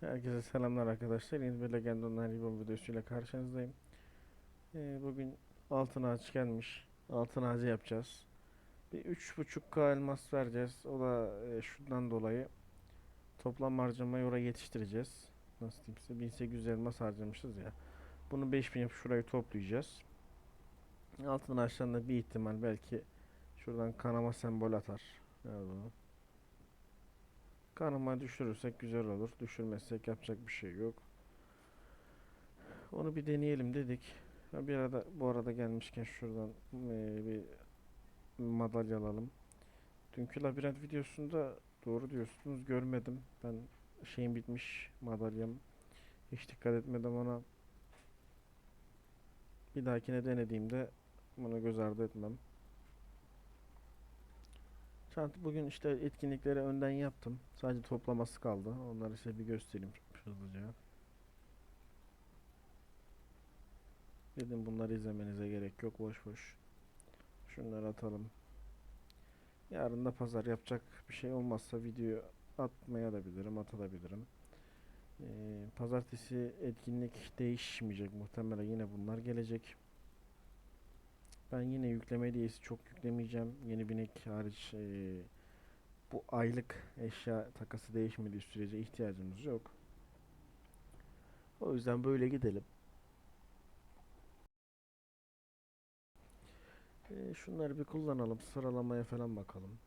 Herkese selamlar arkadaşlar. Yeni bir Legend Online Reborn videosuyla karşınızdayım. Ee, bugün altın ağaç gelmiş. Altın ağacı yapacağız. Bir 3.5k elmas vereceğiz. O da e, şundan dolayı toplam harcamayı oraya yetiştireceğiz. Nasıl diyeyim size 1800 elmas harcamışız ya. Bunu 5000 yapıp şurayı toplayacağız. Altın ağaçtan da bir ihtimal belki şuradan kanama sembol atar. Nerede o? Kanama düşürürsek güzel olur. Düşürmezsek yapacak bir şey yok. Onu bir deneyelim dedik. Ha, Bir arada bu arada gelmişken şuradan eee, bir madalya alalım. Dünkü labirent videosunda doğru diyorsunuz görmedim. Ben şeyim bitmiş madalyam. Hiç dikkat etmedim ona. Bir dahakine denediğimde bunu göz ardı etmem. Çanta bugün işte etkinlikleri önden yaptım. Sadece toplaması kaldı. Onları size bir göstereyim hızlıca. Dedim bunları izlemenize gerek yok. Boş boş. Şunları atalım. Yarın da pazar yapacak bir şey olmazsa video atmaya da bilirim, atabilirim. Ee, pazartesi etkinlik değişmeyecek muhtemelen yine bunlar gelecek. Ben yine yükleme hediyesi çok yüklemeyeceğim. Yeni binek hariç eee, bu aylık eşya takası değişmediği sürece ihtiyacımız yok. O yüzden böyle gidelim. Eee, şunları bir kullanalım. Sıralamaya falan bakalım.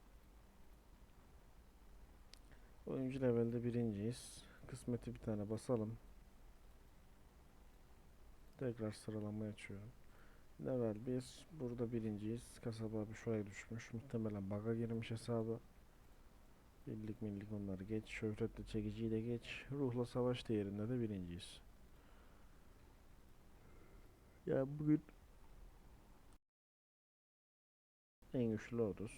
Oyuncu levelde birinciyiz. Kısmeti bir tane basalım. Tekrar sıralamaya açıyorum. Level 1. Burada birinciyiz. Kasaba abi şuraya düşmüş. Muhtemelen bug'a girmiş hesabı. Birlik millik onları geç. Şöhretle çekiciyi de geç. Ruhla savaş değerinde de birinciyiz. Ya bugün en güçlü Lotus.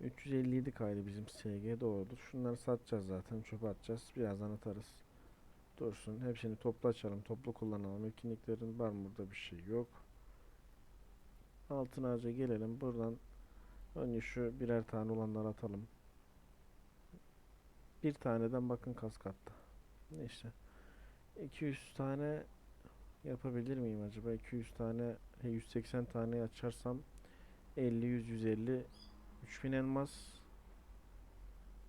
357 kaydı bizim SG doğrudur. Şunları satacağız zaten. Çöpe atacağız. Birazdan atarız. Dursun. Hepsini toplu açalım. Toplu kullanalım. Etkinliklerin var mı burada bir şey yok. Altın ağaca gelelim. Buradan önce şu birer tane olanları atalım. Bir taneden bakın kaskatta. Neyse. 200 tane yapabilir miyim acaba? 200 tane, he, 180 tane açarsam 50, 100, 150 3000 elmas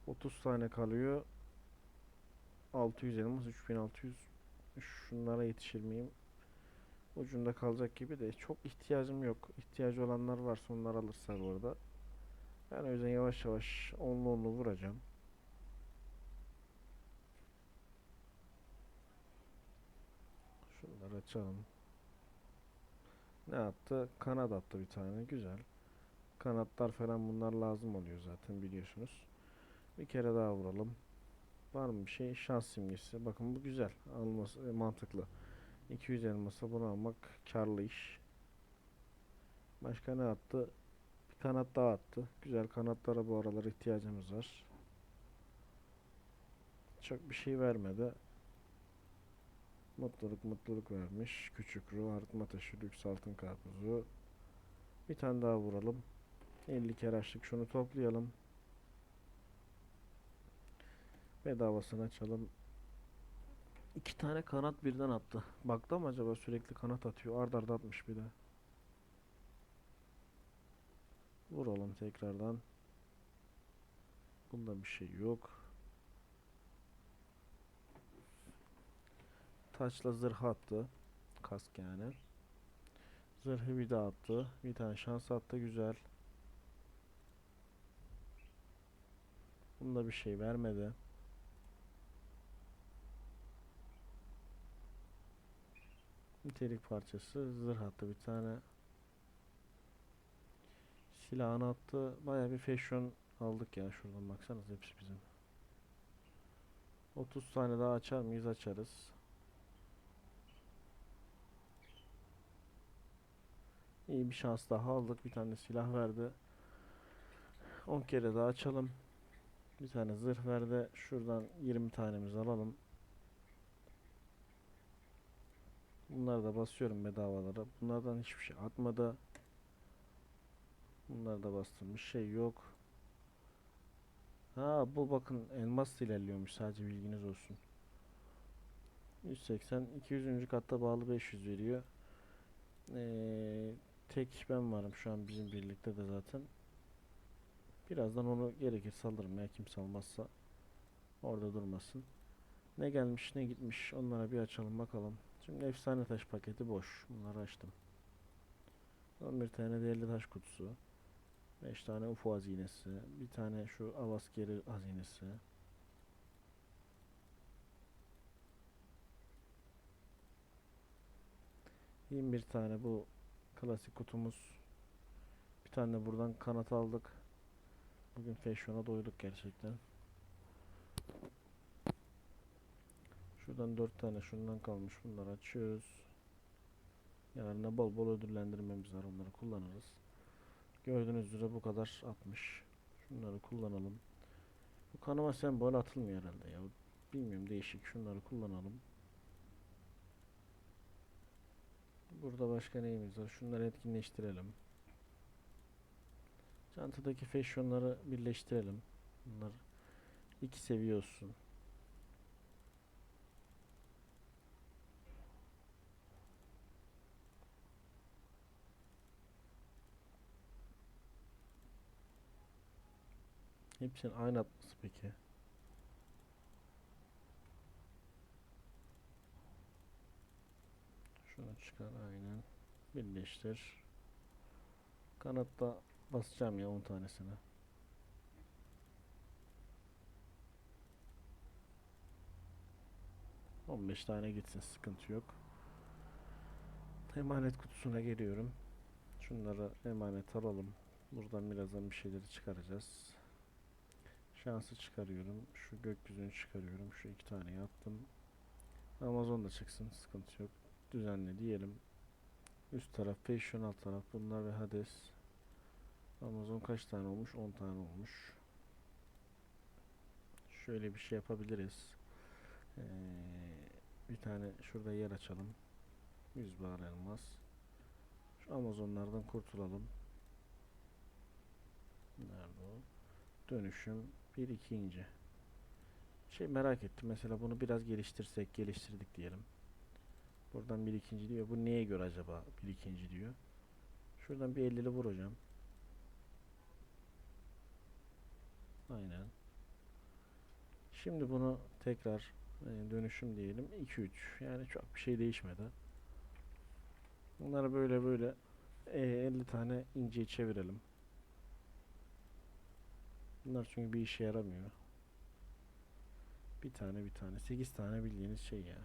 30 tane kalıyor. 600 elmas 3600 şunlara yetişir miyim? Ucunda kalacak gibi de çok ihtiyacım yok. İhtiyacı olanlar varsa onları alırsa bu arada. Ben o yüzden yavaş yavaş onlu onlu vuracağım. Şunları açalım. Ne attı? Kanat attı bir tane. Güzel. Kanatlar falan bunlar lazım oluyor zaten biliyorsunuz. Bir kere daha vuralım. Var mı bir şey? Şans simgesi. Bakın bu güzel. Alması e, mantıklı. 200 elmasa bunu almak karlı iş. Başka ne attı? Bir kanat daha attı. Güzel kanatlara bu aralar ihtiyacımız var. Çok bir şey vermedi. Mutluluk mutluluk vermiş. Küçük ruh, artma taşı, lüks altın karpuzu. Bir tane daha vuralım. 50 kere açtık. Şunu toplayalım. Bedavasını açalım. İki tane kanat birden attı. Baktı mı acaba sürekli kanat atıyor. Ard arda atmış bir de. Vuralım tekrardan. Bunda bir şey yok. Taçla zırh attı. Kask yani. Zırhı bir daha attı. Bir tane şans attı. Güzel. Bunda bir şey vermedi. Nitelik parçası zırh attı bir tane. Silahını attı. Baya bir fashion aldık ya şuradan baksanız hepsi bizim. 30 tane daha açar mıyız? Açarız. İyi bir şans daha aldık. Bir tane silah verdi. 10 kere daha açalım. Bir tane zırh verdi. Şuradan 20 tanemizi alalım. Bunları da basıyorum bedavalara. Bunlardan hiçbir şey atmadı. Bunları da bastım. Bir şey yok. Ha bu bakın elmas ilerliyormuş sadece bilginiz olsun. 180 200. katta bağlı 500 veriyor. Ee, tek ben varım şu an bizim birlikte de zaten. Birazdan onu gerekirse alırım ya kimse almazsa. Orada durmasın. Ne gelmiş ne gitmiş onlara bir açalım bakalım. Şimdi efsane taş paketi boş. Bunları açtım. 11 tane değerli taş kutusu. 5 tane UFO hazinesi. Bir tane şu Avaskeri hazinesi. bir tane bu klasik kutumuz. Bir tane buradan kanat aldık. Bugün Fashion'a doyduk gerçekten. Şuradan 4 tane şundan kalmış. Bunları açıyoruz. Yarına bol bol ödüllendirmemiz var. Onları kullanırız. Gördüğünüz üzere bu kadar 60. Şunları kullanalım. Bu kanıma sembol atılmıyor herhalde ya. Bilmiyorum değişik. Şunları kullanalım. Burada başka neyimiz var? Şunları etkinleştirelim. Çantadaki fashionları birleştirelim. Bunlar iki seviye olsun. Hepsinin aynı atması peki. Şunu çıkar aynen. Birleştir. Kanatta basacağım ya 10 tanesine. On beş tane gitsin sıkıntı yok. Emanet kutusuna geliyorum. Şunları emanet alalım. Buradan birazdan bir şeyleri çıkaracağız. Şansı çıkarıyorum. Şu gökyüzünü çıkarıyorum. Şu iki tane yaptım. Amazon da çıksın. Sıkıntı yok. Düzenle diyelim. Üst taraf Passion, alt taraf bunlar ve Hades. Amazon kaç tane olmuş? 10 tane olmuş. Şöyle bir şey yapabiliriz. Ee, bir tane şurada yer açalım. 100 bar elmas. Şu Amazonlardan kurtulalım. Nerede o? Dönüşüm 1 2 ince. Şey merak ettim. Mesela bunu biraz geliştirsek, geliştirdik diyelim. Buradan bir ikinci diyor. Bu neye göre acaba bir ikinci diyor. Şuradan bir 50'li vuracağım. Aynen. Şimdi bunu tekrar e, dönüşüm diyelim. 2-3. Yani çok bir şey değişmedi. Bunları böyle böyle e, 50 tane inceyi çevirelim. Bunlar çünkü bir işe yaramıyor. Bir tane bir tane. 8 tane bildiğiniz şey ya.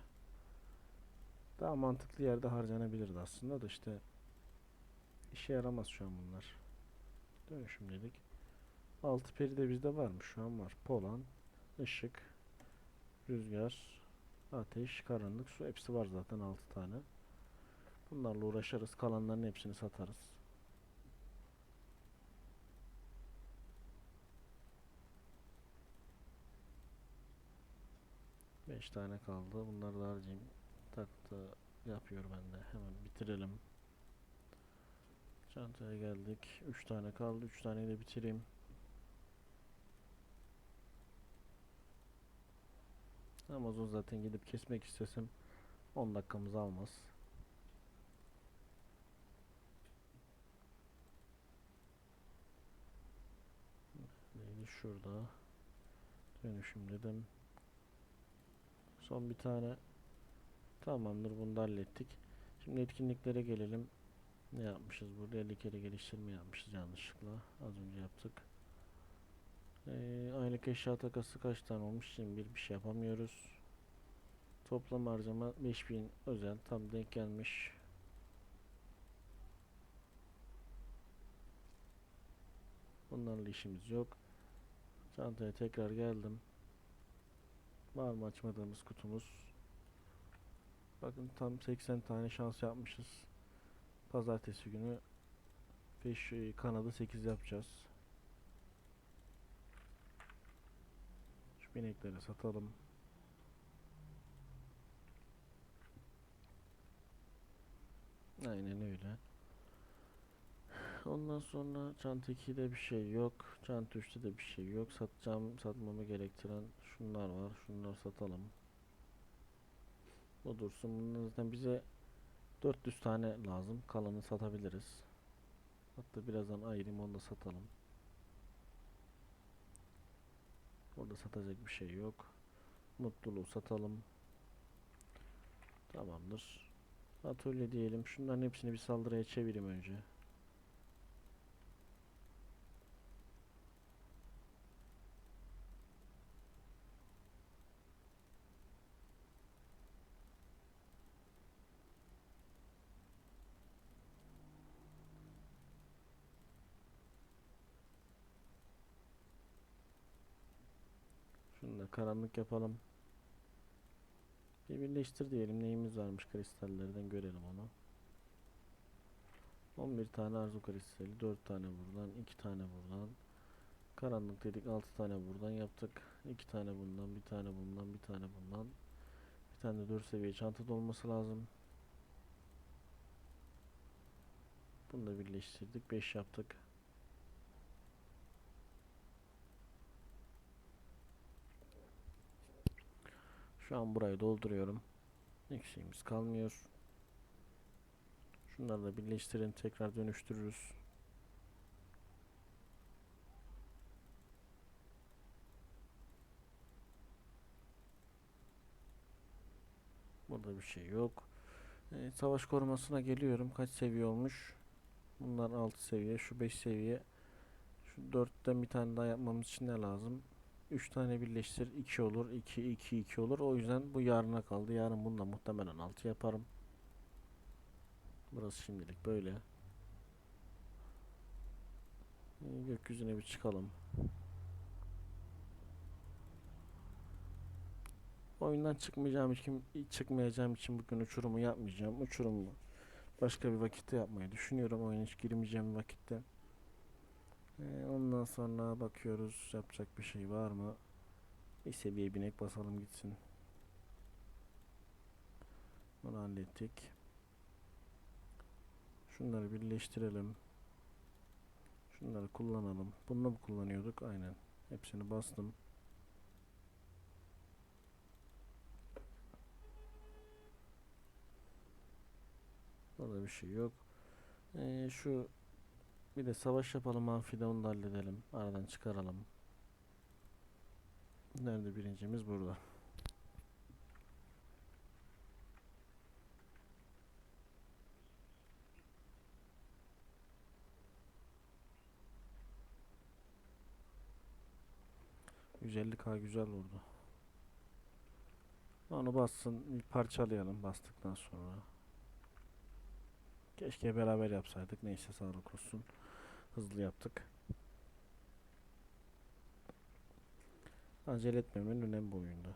Daha mantıklı yerde harcanabilirdi aslında da işte işe yaramaz şu an bunlar. Dönüşüm dedik. Altı peri de bizde varmış şu an var. Polan, ışık, rüzgar, ateş, karanlık, su hepsi var zaten 6 tane. Bunlarla uğraşırız. Kalanların hepsini satarız. Beş tane kaldı. Bunları da harcayayım. Taktı yapıyor bende. Hemen bitirelim. Çantaya geldik. 3 tane kaldı. 3 tane de bitireyim. Amazon zaten gidip kesmek istesem 10 dakikamızı almaz. Neydi şurada? Dönüşüm dedim. Son bir tane Tamamdır bunu da hallettik. Şimdi etkinliklere gelelim. Ne yapmışız burada? 50 kere geliştirme yapmışız yanlışlıkla. Az önce yaptık. Ee, aylık eşya takası kaç tane olmuş? Şimdi bir, bir şey yapamıyoruz. Toplam harcama 5000 özel tam denk gelmiş. Bunlarla işimiz yok. Çantaya tekrar geldim. Var mı açmadığımız kutumuz? Bakın tam 80 tane şans yapmışız. Pazartesi günü 5 kanadı 8 yapacağız. Şu binekleri satalım. Aynen öyle. Ondan sonra çanta 2'de bir şey yok. Çanta 3'te de bir şey yok. Satacağım, satmamı gerektiren şunlar var. Şunları satalım. Bu dursun. Bunun zaten bize 400 tane lazım. Kalanı satabiliriz. Hatta birazdan ayırayım onu da satalım. Orada satacak bir şey yok. Mutluluğu satalım. Tamamdır. Atölye diyelim. Şunların hepsini bir saldırıya çevireyim önce. Karanlık yapalım. Bir birleştir diyelim neyimiz varmış kristallerden görelim onu. 11 tane arzu kristali, 4 tane buradan, 2 tane buradan. Karanlık dedik 6 tane buradan yaptık. 2 tane bundan, bir tane bundan, bir tane bundan. Bir tane de 4 seviye çanta olması lazım. Bunu da birleştirdik. 5 yaptık. Şu an burayı dolduruyorum. Eksiğimiz kalmıyor. Şunları da birleştirin. Tekrar dönüştürürüz. Burada bir şey yok. Ee, savaş korumasına geliyorum. Kaç seviye olmuş? Bunlar 6 seviye. Şu 5 seviye. Şu 4'ten bir tane daha yapmamız için ne lazım? 3 tane birleştir 2 olur 2 2 2 olur. O yüzden bu yarına kaldı. Yarın bunu da muhtemelen 6 yaparım. Burası şimdilik böyle. Ee, gökyüzüne bir çıkalım. Oyundan çıkmayacağım için çıkmayacağım için bugün uçurumu yapmayacağım. Uçurumu başka bir vakitte yapmayı düşünüyorum. Oyuna hiç girmeyeceğim vakitte ee, ondan sonra bakıyoruz yapacak bir şey var mı? Bir seviye binek basalım gitsin. Bunu hallettik. Şunları birleştirelim. Şunları kullanalım. Bunu mu kullanıyorduk? Aynen. Hepsini bastım. Burada bir şey yok. Ee, şu bir de savaş yapalım amfide onu da halledelim. Aradan çıkaralım. Nerede birincimiz burada. %50k güzel vurdu. Onu bassın, bir parçalayalım bastıktan sonra. Keşke beraber yapsaydık. Neyse sağlık olsun. Hızlı yaptık. Acele etmemenin önemli bu oyunda.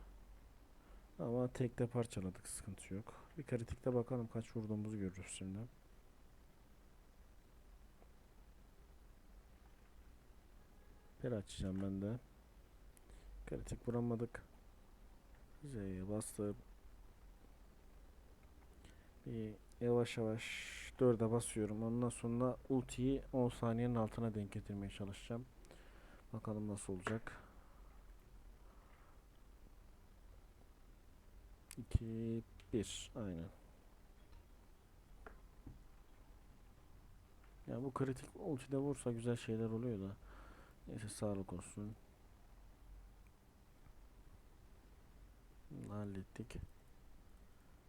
Ama tekte parçaladık. Sıkıntı yok. Bir kritikte bakalım kaç vurduğumuzu görürüz şimdi. Bir açacağım ben de. Kritik vuramadık. Z'ye bastım. Bir yavaş yavaş 4'e basıyorum. Ondan sonra ultiyi 10 saniyenin altına denk getirmeye çalışacağım. Bakalım nasıl olacak. 2 1 aynen. Ya bu kritik ultide vursa güzel şeyler oluyor da. Neyse sağlık olsun. Bunu hallettik.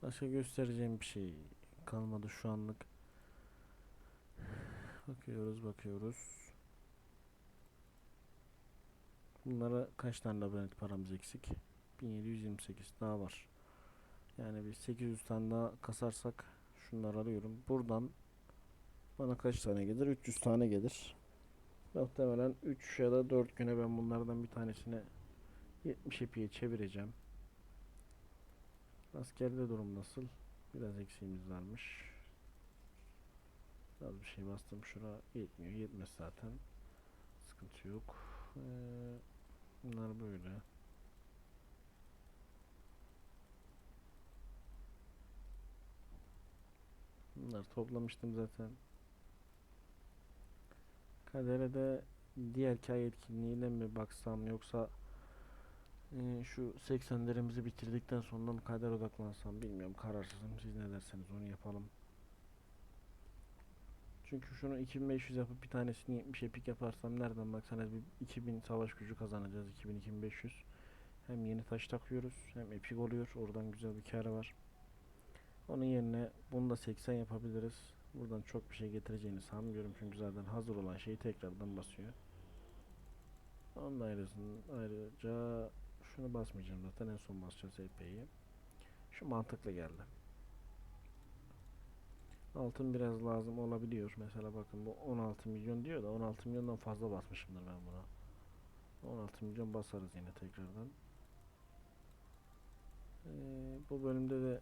Başka göstereceğim bir şey kalmadı şu anlık. Bakıyoruz bakıyoruz. Bunlara kaç tane labirent paramız eksik? 1728 daha var. Yani bir 800 tane daha kasarsak şunları alıyorum. Buradan bana kaç tane gelir? 300 tane gelir. Muhtemelen 3 ya da 4 güne ben bunlardan bir tanesini 70 epiye çevireceğim. Askerde durum nasıl? Biraz eksiğimiz varmış. Biraz bir şey bastım şura yetmiyor. Yetmez zaten. Sıkıntı yok. Ee, bunlar böyle. Bunları toplamıştım zaten. Kadere de diğer kay etkinliğiyle mi baksam yoksa e, şu 80'lerimizi bitirdikten sonra mı kader odaklansam bilmiyorum kararsızım. Siz ne derseniz onu yapalım. Çünkü şunu 2500 yapıp bir tanesini 70 epik yaparsam nereden baksanız bir 2000 savaş gücü kazanacağız 2000-2500. Hem yeni taş takıyoruz hem epik oluyor. Oradan güzel bir kar var. Onun yerine bunu da 80 yapabiliriz. Buradan çok bir şey getireceğini sanmıyorum çünkü zaten hazır olan şeyi tekrardan basıyor. Onun ayrıca şunu basmayacağım zaten en son basacağız EP'yi. Şu mantıklı geldi. Altın biraz lazım olabiliyor. Mesela bakın bu 16 milyon diyor da 16 milyondan fazla basmışımdır ben buna. 16 milyon basarız yine tekrardan. Ee, bu bölümde de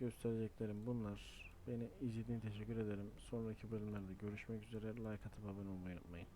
göstereceklerim bunlar. Beni izlediğiniz teşekkür ederim. Sonraki bölümlerde görüşmek üzere. Like atıp abone olmayı unutmayın.